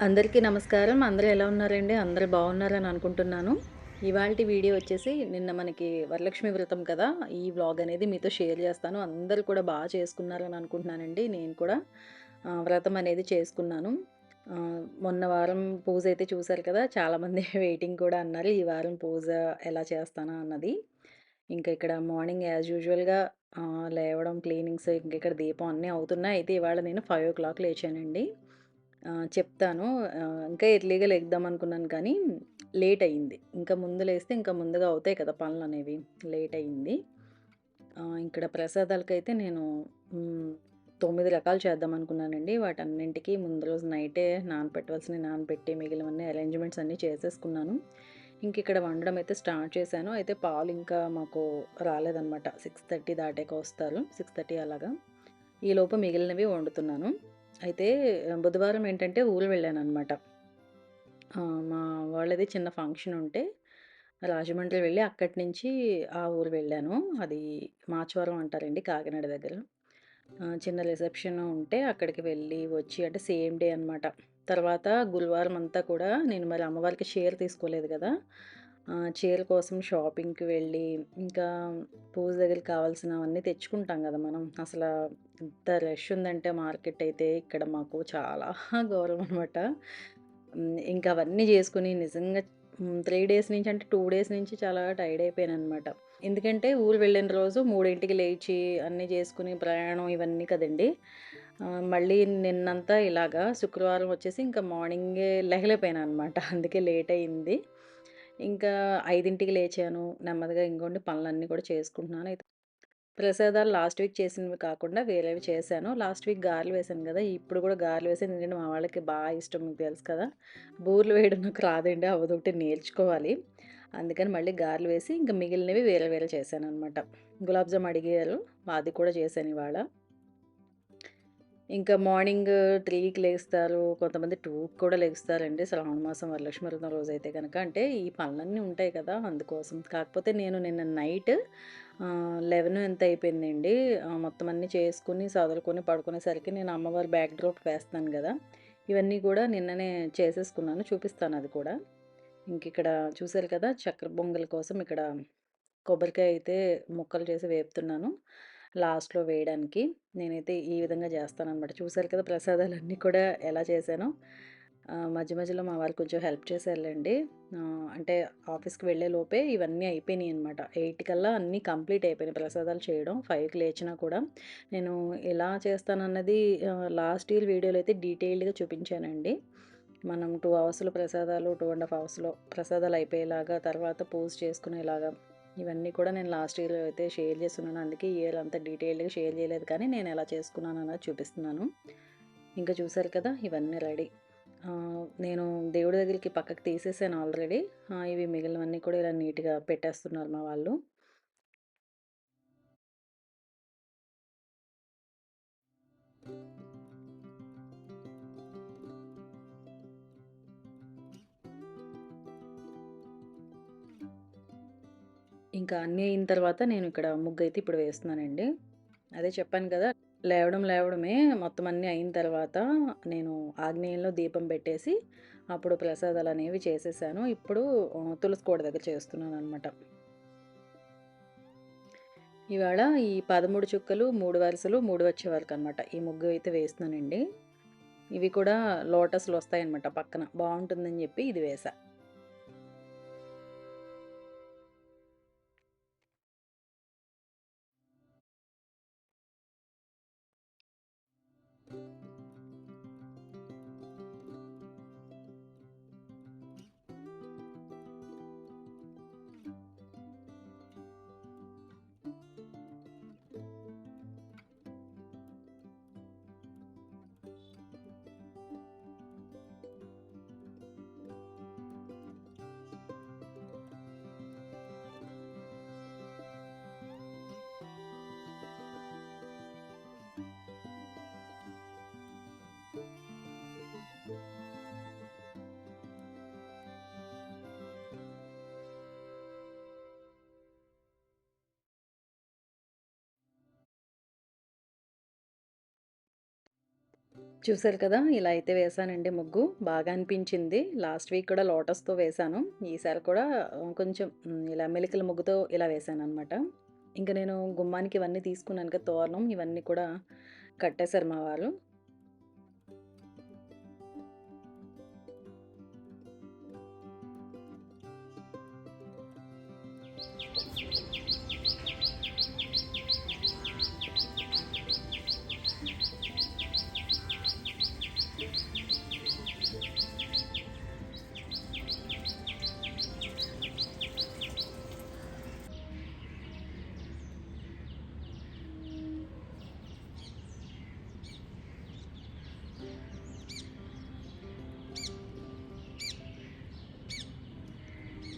అందరికీ నమస్కారం. అందరూ ఎలా ఉన్నారండి? అందరూ బాగున్నారని అనుకుంటున్నాను. ఇవాళ వీడియో వచ్చేసి నిన్న మనకి వరలక్ష్మి వ్రతం కదా! ఈ వ్లాగ్ అనేది మీతో షేర్ చేస్తాను. అందరూ కూడా బాగా చేసుకున్నారని అనుకుంటున్నానండి. నేను కూడా వ్రతం అనేది చేసుకున్నాను. మొన్న వారం పూజ అయితే చూశారు కదా! చాలామంది వెయిటింగ్ కూడా అన్నారు. ఈ వారం పూజ ఎలా చేస్తానా అన్నది. ఇంకా ఇక్కడ మార్నింగ్ యాజ్ యూజువల్‌గా లేవడం, క్లీనింగ్స్ ఇంక ఇక్కడ దీపం అన్నీ అవుతున్నాయి. అయితే ఇవాళ నేను 5:00 లేచానండి. చెప్తాను. ఇంకా ఎర్లీగా లేద్దాం అనుకున్నాను కానీ లేట్ అయింది. ఇంకా ముందు లేస్తే ఇంకా ముందుగా అవుతాయి కదా పనులనేవి. లేట్ అయింది. ఇక్కడ ప్రసాదాలకైతే నేను తొమ్మిది రకాలు చేద్దాం అనుకున్నానండి. వాటన్నింటికి ముందు రోజు నైటే నానపెట్టవలసిన నానపెట్టి మిగిలినవన్నీ అరేంజ్‌మెంట్స్ అన్నీ చేసేసుకున్నాను. ఇంక ఇక్కడ వండడం అయితే స్టార్ట్ చేశాను. అయితే పాలు ఇంకా మాకు రాలేదనమాట. 6:30 దాటాక వస్తారు. 6:30 అలాగా. ఈలోపు మిగిలినవి వండుతున్నాను. అయితే బుధవారం ఏంటంటే ఊరు వెళ్ళాను అనమాట మా వాళ్ళది చిన్న ఫంక్షన్ ఉంటే రాజమండ్రి వెళ్ళి అక్కడి నుంచి ఆ ఊరు వెళ్ళాను. అది మాచవరం అంటారండి కాకినాడ దగ్గర. చిన్న రిసెప్షన్ ఉంటే అక్కడికి వెళ్ళి వచ్చి అంటే సేమ్ డే అనమాట. తర్వాత గురువారం అంతా కూడా నేను మరి అమ్మవారికి షేర్ తీసుకోలేదు కదా! చీరల కోసం షాపింగ్‌కి వెళ్ళి ఇంకా పూజ దగ్గరికి కావాల్సినవన్నీ తెచ్చుకుంటాం కదా మనం. అసలు ఎంత రష్ ఉందంటే మార్కెట్ అయితే ఇక్కడ మాకు చాలా గౌరవం అనమాట. ఇంకా అవన్నీ చేసుకుని నిజంగా త్రీ డేస్ నుంచి అంటే టూ డేస్ నుంచి చాలా టైర్డ్ అయిపోయాననమాట. ఎందుకంటే ఊరు వెళ్ళిన రోజు మూడింటికి లేచి అన్నీ చేసుకుని ప్రయాణం ఇవన్నీ కదండీ! మళ్ళీ నిన్నంతా ఇలాగా శుక్రవారం వచ్చేసి ఇంకా మార్నింగే లెగలేకపోయాననమాట. అందుకే లేట్ అయింది. ఇంకా ఐదింటికి లేచాను. నెమ్మదిగా ఇంగోండి పనులన్నీ కూడా చేసుకుంటున్నాను. అయితే ప్రసాదాలు లాస్ట్ వీక్ చేసినవి కాకుండా వేరేవి చేశాను. లాస్ట్ వీక్ గారెలు వేశాను కదా! ఇప్పుడు కూడా గారెలు వేసాను ఎందుకంటే మా వాళ్ళకి బాగా ఇష్టం మీకు తెలుసు కదా! బూరెలు వేయడం నాకు రాదండి. అదొకటి నేర్చుకోవాలి. అందుకని మళ్ళీ గారెలు వేసి ఇంకా మిగిలినవి వేరే వేరే చేశాననమాట. గులాబ్ జామ్ అడిగారు. అది కూడా చేశాను ఇవాళ. ఇంకా మార్నింగ్ త్రీకి లేస్తారు. కొంతమంది టూకి కూడా లేస్తారండి శ్రావణ మాసం వరలక్ష్మి వ్రతం అయితే కనుక అంటే ఈ పనులన్నీ ఉంటాయి కదా! అందుకోసం. కాకపోతే నేను నిన్న నైట్ లెవెన్ ఎంత అయిపోయిందండి. మొత్తం అన్నీ చేసుకుని సదురుకొని పడుకునేసరికి నేను అమ్మవారి బ్యాక్ డ్రాప్ వేస్తాను కదా ఇవన్నీ కూడా నిన్ననే చేసేసుకున్నాను. చూపిస్తాను అది కూడా. ఇంక ఇక్కడ చూసారు కదా! చక్కెర బొంగల కోసం ఇక్కడ కొబ్బరికాయ అయితే ముక్కలు చేసి వేపుతున్నాను. లాస్ట్‌లో వేయడానికి. నేనైతే ఈ విధంగా చేస్తానమాట చూసారు కదా! ప్రసాదాలన్నీ కూడా ఎలా చేశానో. మధ్య మధ్యలో మా వారు కొంచెం హెల్ప్ చేశారులెండి. అంటే ఆఫీస్‌కి వెళ్ళే లోపే ఇవన్నీ అయిపోయినాయి అనమాట ఎయిట్ కల్లా అన్నీ కంప్లీట్ అయిపోయినాయి ప్రసాదాలు చేయడం. ఫైవ్కి లేచినా కూడా. నేను ఎలా చేస్తానన్నది లాస్ట్ ఇయర్ వీడియోలో అయితే డీటెయిల్డ్‌గా చూపించానండి. మనం టూ అవర్స్‌లో ప్రసాదాలు, టూ అండ్ హాఫ్ అవర్స్‌లో ప్రసాదాలు అయిపోయేలాగా, తర్వాత పూజ చేసుకునేలాగా ఇవన్నీ కూడా నేను లాస్ట్ ఇయర్లో అయితే షేర్ చేసున్నాను. అందుకే ఇయర్ అంత డీటెయిల్డ్‌గా షేర్ చేయలేదు కానీ నేను ఎలా చేసుకున్నాను అన్నది చూపిస్తున్నాను. ఇంకా చూసారు కదా! ఇవన్నీ రెడీ. నేను దేవుడి దగ్గరికి పక్కకి తీసేసాను ఆల్రెడీ. ఇవి మిగిలినవన్నీ కూడా ఇలా నీట్‌గా పెట్టేస్తున్నారు మా వాళ్ళు. ఇంకా అన్నీ అయిన తర్వాత నేను ఇక్కడ ముగ్గు అయితే ఇప్పుడు వేస్తున్నానండి. అదే చెప్పాను కదా! లేవడం లేవడమే మొత్తం అన్నీ అయిన తర్వాత నేను ఆగ్నేయంలో దీపం పెట్టేసి అప్పుడు ప్రసాదాలు అనేవి చేసేసాను. ఇప్పుడు తులసి కోడ దగ్గర చేస్తున్నాను అనమాట ఇవాళ ఈ 13 చుక్కలు, మూడు వరుసలు, మూడు వచ్చే వరకనమాట. ఈ ముగ్గు అయితే వేస్తున్నానండి. ఇవి కూడా లోటస్‌లు వస్తాయన్నమాట పక్కన. బాగుంటుందని చెప్పి ఇది వేసా చూసారు కదా! ఇలా అయితే వేసానండి ముగ్గు. బాగా అనిపించింది. లాస్ట్ వీక్ కూడా లోటస్‌తో వేశాను. ఈసారి కూడా కొంచెం ఇలా మెలికల ముగ్గుతో ఇలా వేశాననమాట. ఇంక నేను గుమ్మానికి ఇవన్నీ తీసుకున్నాను కదా! తోరణం ఇవన్నీ కూడా కట్టేశారు మా వాళ్ళు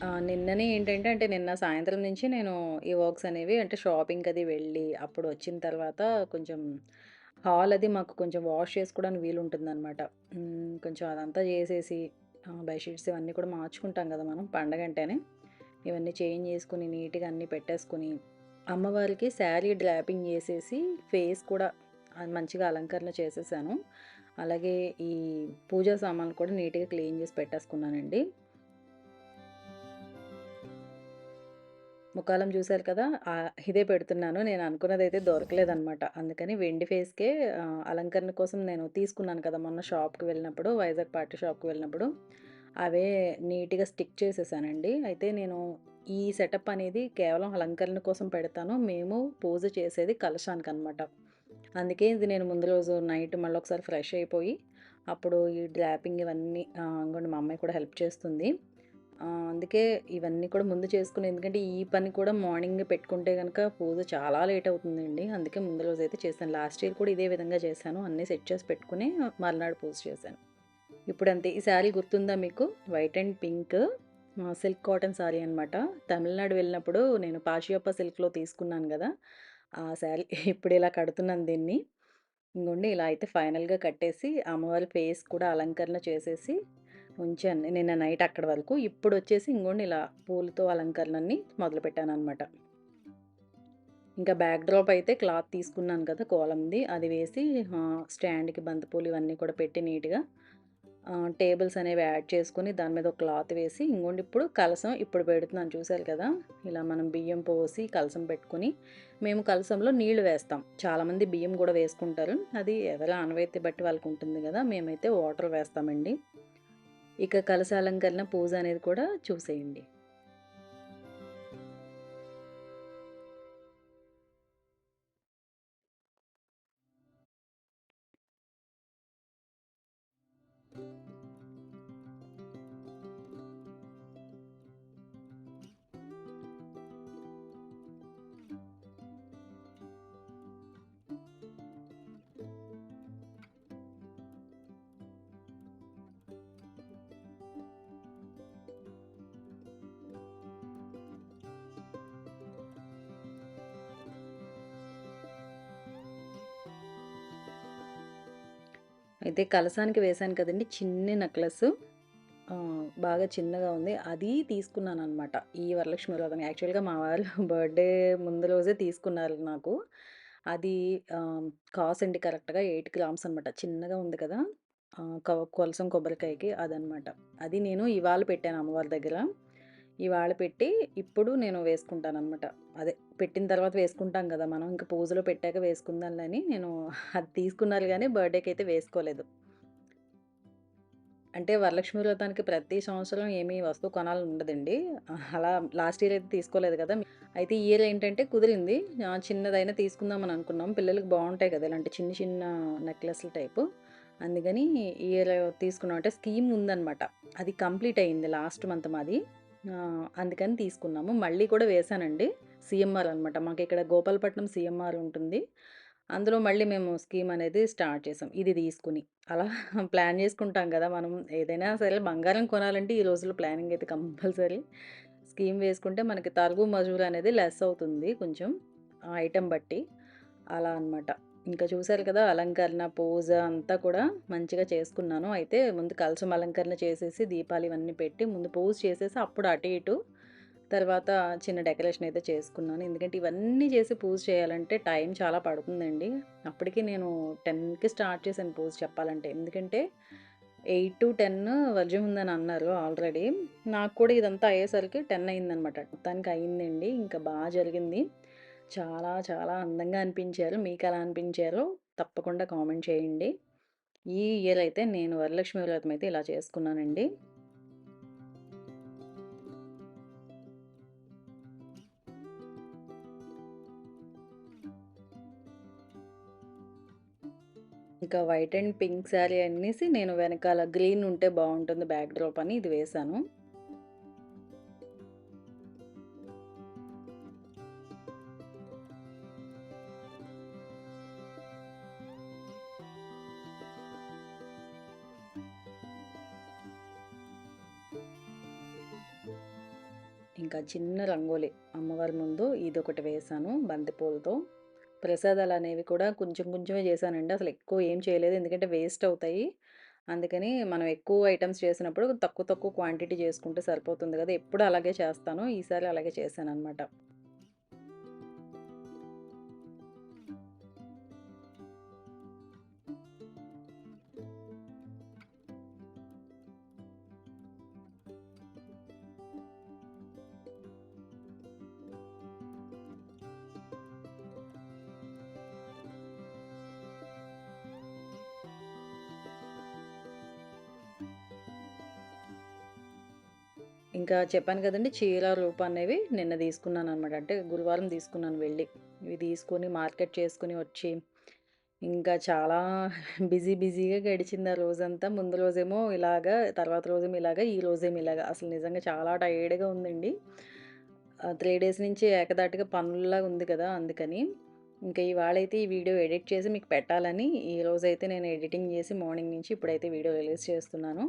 నిన్ననే ఏంటంటే, అంటే నిన్న సాయంత్రం నుంచి నేను ఈ వర్క్స్ అనేవి అంటే షాపింగ్‌కి అది వెళ్ళి, అప్పుడు వచ్చిన తర్వాత కొంచెం హాల్ అది మాకు కొంచెం వాష్ చేసుకోవడానికి వీలుంటుందనమాట. హ్మ్. కొంచెం అదంతా చేసేసి బెడ్‌షీట్స్ ఇవన్నీ కూడా మార్చుకుంటాం కదా మనం పండగ అంటేనే ఇవన్నీ చేంజ్ చేసుకుని నీట్‌గా అన్నీ పెట్టేసుకొని, అమ్మవారికి శారీ డ్రాపింగ్ చేసేసి, ఫేస్ కూడా మంచిగా అలంకరణ చేసేసాను. అలాగే ఈ పూజా సామాన్లు కూడా నీట్‌గా క్లీన్ చేసి పెట్టేసుకున్నానండి. ముఖాలం చూశారు కదా! ఇదే పెడుతున్నాను. నేను అనుకున్నది అయితే దొరకలేదనమాట. అందుకని వెండి ఫేస్‌కే అలంకరణ కోసం నేను తీసుకున్నాను కదా! మొన్న షాప్‌కి వెళ్ళినప్పుడు, వైజాగ్ పార్టీ షాప్‌కి వెళ్ళినప్పుడు, అవే నీట్‌గా స్టిక్ చేసేసానండి. అయితే నేను ఈ సెటప్ అనేది కేవలం అలంకరణ కోసం పెడతాను. మేము పూజ చేసేది కలశానికనమాట. అందుకే ఇది నేను ముందు రోజు నైట్ మళ్ళీ ఒకసారి ఫ్రెష్ అయిపోయి, అప్పుడు ఈ డ్రాపింగ్ ఇవన్నీ ఆహ్, మా అమ్మాయి కూడా హెల్ప్ చేస్తుంది. అందుకే ఇవన్నీ కూడా ముందు చేసుకుని ఎందుకంటే ఈ పని కూడా మార్నింగ్ పెట్టుకుంటే కనుక పూజ చాలా లేట్ అవుతుందండి. అందుకే ముందు రోజైతే చేశాను. లాస్ట్ ఇయర్ కూడా ఇదే విధంగా చేశాను. అన్నీ సెట్ చేసి పెట్టుకుని మర్నాడు పూజ చేశాను. ఇప్పుడు అంతే ఈ శారీ గుర్తుందా మీకు? White and pink silk cotton sari అనమాట. తమిళనాడు వెళ్ళినప్పుడు నేను పాషియప్ప సిల్క్‌లో తీసుకున్నాను కదా ఆ శారీ ఇప్పుడు ఇలా కడుతున్నాను దీన్ని. ఇంగోండి ఇలా అయితే ఫైనల్‌గా కట్టేసి అమ్మవారి ఫేస్ కూడా అలంకరణ చేసేసి ఉంచాను. నిన్న నైట్ అక్కడి వరకు. ఇప్పుడు వచ్చేసి ఇంకోండి ఇలా పూలతో అలంకరణని మొదలుపెట్టాననమాట. ఇంకా బ్యాక్ డ్రాప్ అయితే క్లాత్ తీసుకున్నాను కదా! కోలంది. అది వేసి స్టాండ్‌కి బంతిపూలు ఇవన్నీ కూడా పెట్టి నీట్‌గా టేబుల్స్ అనేవి యాడ్ చేసుకొని దాని మీద ఒక క్లాత్ వేసి ఇంకోండి ఇప్పుడు కలశం ఇప్పుడు పెడుతున్నాను చూసారు కదా! ఇలా మనం బియ్యం పోసి కలశం పెట్టుకొని మేము కలశంలో నీళ్ళు వేస్తాం. చాలామంది బియ్యం కూడా వేసుకుంటారు. అది ఎవరి ఆనవైతే బట్టి వాళ్ళకి ఉంటుంది కదా మేమైతే వాటర్ వేస్తామండి. ఇక కలశాలంకరణ పూజ అనేది కూడా చూసేయండి. అయితే కలశానికి వేశాను కదండీ! చిన్ని నెక్లెస్ బాగా చిన్నగా ఉంది. అది తీసుకున్నాను అనమాట ఈ వరలక్ష్మి వ్రతం యాక్చువల్‌గా మా వాళ్ళు బర్త్‌డే ముందు రోజే తీసుకున్నారు నాకు. అది కాస్ కాస్ట్ అండి కరెక్ట్‌గా ఎయిట్ గ్రామ్స్ అనమాట. చిన్నగా ఉంది కదా! కొలసం కొబ్బరికాయకి అదనమాట. అది నేను ఇవాళ పెట్టాను అమ్మవారి దగ్గర. ఇవాళ పెట్టి ఇప్పుడు నేను వేసుకుంటాననమాట. అదే పెట్టిన తర్వాత వేసుకుంటాం కదా మనం ఇంకా పూజలో పెట్టాక వేసుకుందాంలని అని నేను అది తీసుకున్నారు బర్త్డేకి అయితే వేసుకోలేదు. అంటే వరలక్ష్మి వ్రతానికి ప్రతి సంవత్సరం ఏమి వస్తువు కొనాలని ఉండదండి. అలా లాస్ట్ ఇయర్ అయితే తీసుకోలేదు కదా! అయితే ఈ ఇయర్ ఏంటంటే కుదిరింది. చిన్నదైనా తీసుకుందామని అనుకున్నాం. పిల్లలకి బాగుంటాయి కదా! ఇలాంటి చిన్న చిన్న నెక్లెస్‌ల టైపు. అందుకని ఇయర్ తీసుకున్నాం. అంటే స్కీమ్ ఉందనమాట. అది కంప్లీట్ అయింది లాస్ట్ మంత్ మాది. అందుకని తీసుకున్నాము. మళ్ళీ కూడా వేశానండి. సీఎంఆర్ అనమాట. మాకు ఇక్కడ గోపాలపట్నం సీఎంఆర్ ఉంటుంది. అందులో మళ్ళీ మేము స్కీమ్ అనేది స్టార్ట్ చేసాం. ఇది తీసుకుని అలా ప్లాన్ చేసుకుంటాం కదా మనం ఏదైనా సరే బంగారం కొనాలంటే ఈ రోజుల్లో ప్లానింగ్ అయితే కంపల్సరీ. స్కీమ్ వేసుకుంటే మనకి తరుగు, మజూరు అనేది లెస్ అవుతుంది కొంచెం. ఆ బట్టి. అలా అనమాట. ఇంకా చూశారు కదా! అలంకరణ, పూజ అంతా కూడా మంచిగా చేసుకున్నాను. అయితే ముందు కలసం అలంకరణ చేసేసి, దీపాలు ఇవన్నీ పెట్టి, ముందు పూజ చేసేసి, అప్పుడు అటు ఇటు తర్వాత చిన్న డెకరేషన్ అయితే చేసుకున్నాను. ఎందుకంటే ఇవన్నీ చేసి పూజ చేయాలంటే టైం చాలా పడుతుందండి. అప్పటికి నేను 10కి స్టార్ట్ చేశాను పూజ చెప్పాలంటే. ఎందుకంటే 8-10 వర్జం ఉందని అన్నారు ఆల్రెడీ. నాకు కూడా ఇదంతా అయ్యేసరికి 10 అయిందనమాట. మొత్తానికి అయిందండి. ఇంకా బాగా జరిగింది. చాలా చాలా అందంగా అనిపించారు. మీకు ఎలా అనిపించారో తప్పకుండా కామెంట్ చేయండి. ఈ ఇయర్ అయితే నేను వరలక్ష్మి వ్రతం అయితే ఇలా చేసుకున్నానండి. ఇంకా వైట్ అండ్ పింక్ శారీ అనేసి నేను వెనకాల గ్రీన్ ఉంటే బాగుంటుంది బ్యాక్ డ్రాప్ అని ఇది వేశాను. ఇంకా చిన్న రంగోలి అమ్మవారి ముందు ఇది ఒకటి వేశాను బంతిపూలతో. ప్రసాదాలు అనేవి కూడా కొంచెం కొంచెమే చేశానండి. అసలు ఎక్కువ ఏం చేయలేదు. ఎందుకంటే వేస్ట్ అవుతాయి. అందుకని మనం ఎక్కువ ఐటమ్స్ చేసినప్పుడు తక్కువ తక్కువ క్వాంటిటీ చేసుకుంటే సరిపోతుంది కదా! ఎప్పుడు అలాగే చేస్తాను. ఈసారి అలాగే చేశాననమాట. ఇంకా చెప్పాను కదండి చీర, రూప అనేవి నిన్న తీసుకున్నాను అనమాట అంటే గురువారం తీసుకున్నాను వెళ్ళి. ఇవి తీసుకొని మార్కెట్ చేసుకొని వచ్చి, ఇంకా చాలా బిజీ బిజీగా గడిచింది ఆ రోజంతా. ముందు రోజేమో ఇలాగా, తర్వాత రోజేమో ఇలాగా, ఈ రోజేమో ఇలాగా. అసలు నిజంగా చాలా టైర్డ్‌గా ఉందండి. త్రీ డేస్ నుంచి ఏకదాటిగా పనుల్లాగా ఉంది కదా! అందుకని. ఇంకా ఇవాళైతే ఈ వీడియో ఎడిట్ చేసి మీకు పెట్టాలని ఈ రోజైతే నేను ఎడిటింగ్ చేసి మార్నింగ్ నుంచి ఇప్పుడైతే వీడియో రిలీజ్ చేస్తున్నాను.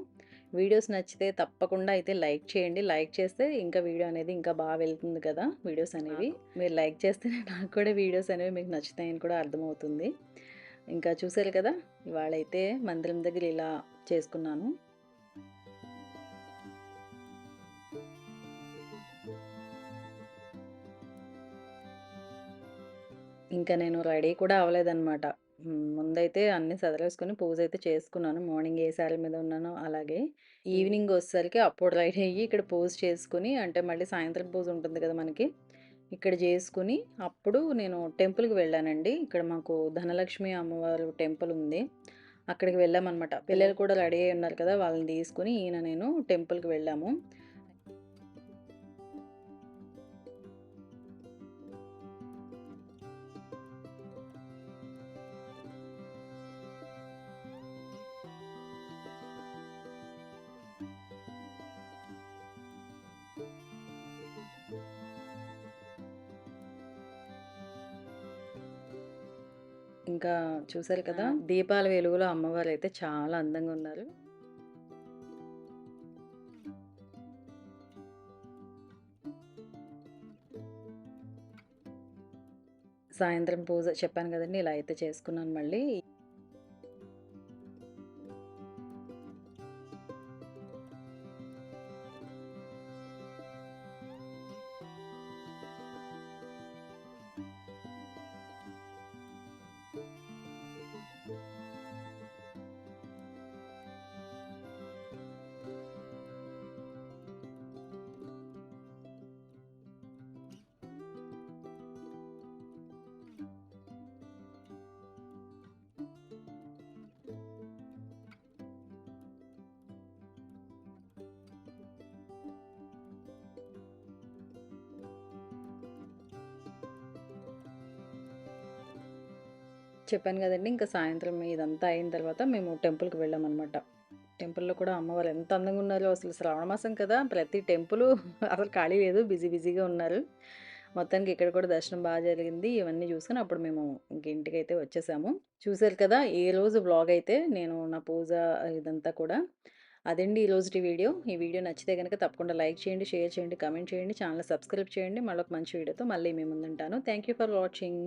వీడియోస్ నచ్చితే తప్పకుండా అయితే లైక్ చేయండి. లైక్ చేస్తే ఇంకా వీడియో అనేది ఇంకా బా వెళ్తుంది కదా! వీడియోస్ అనేవి. మీరు లైక్ చేస్తేనే నాకు కూడా వీడియోస్ అనేవి మీకు నచ్చుతాయని కూడా అర్థమవుతుంది. ఇంకా చూసారు కదా! ఇవాళైతే మందిరం దగ్గర ఇలా చేసుకున్నాను. ఇంకా నేను రెడీ కూడా అవ్వలేదనమాట. ముందైతే అన్నీ సదిరేసుకొని పూజైతే చేసుకున్నాను. మార్నింగ్ ఏ శారీ మీద ఉన్నానో అలాగే. ఈవినింగ్ వచ్చేసరికి అప్పుడు రెడీ అయ్యి ఇక్కడ పూజ చేసుకొని అంటే మళ్ళీ సాయంత్రం పూజ ఉంటుంది కదా మనకి. ఇక్కడ చేసుకొని అప్పుడు నేను టెంపుల్‌కి వెళ్ళానండి. ఇక్కడ మాకు ధనలక్ష్మి అమ్మవారు టెంపుల్ ఉంది. అక్కడికి వెళ్ళామనమాట. పిల్లలు కూడా రెడీ అయ్యి ఉన్నారు కదా! వాళ్ళని తీసుకొని ఈయన నేను టెంపుల్‌కి వెళ్ళాము. ఇంకా చూసారు కదా! దీపాల వెలుగులో అమ్మవారైతే చాలా అందంగా ఉన్నారు. సాయంత్రం పూజ చెప్పాను కదండీ! ఇలా అయితే చేసుకున్నాను మళ్ళీ. చెప్పాను కదండి ఇంకా సాయంత్రం ఇదంతా అయిన తర్వాత మేము టెంపుల్‌కి వెళ్ళామన్నమాట టెంపుల్‌లో కూడా అమ్మవారు ఎంత అందంగా ఉన్నారో అసలు శ్రావణ మాసం కదా! ప్రతి టెంపులు అసలు ఖాళీ లేదు. బిజీ బిజీగా ఉన్నారు. మొత్తానికి ఇక్కడ కూడా దర్శనం బాగా జరిగింది. ఇవన్నీ చూసుకుని అప్పుడు మేము ఇంక ఇంటికైతే వచ్చేసాము. చూశారు కదా! ఏ రోజు బ్లాగ్ అయితే నేను నా పూజ ఇదంతా కూడా. అదండి ఈరోజుటి వీడియో. ఈ వీడియో నచ్చితే కనుక తప్పకుండా లైక్ చేయండి, షేర్ చేయండి, కమెంట్ చేయండి, ఛానల్ సబ్స్క్రైబ్ చేయండి. మళ్ళొక మంచి వీడియోతో మళ్ళీ మేము ముందుంటాను. Thank you for watching.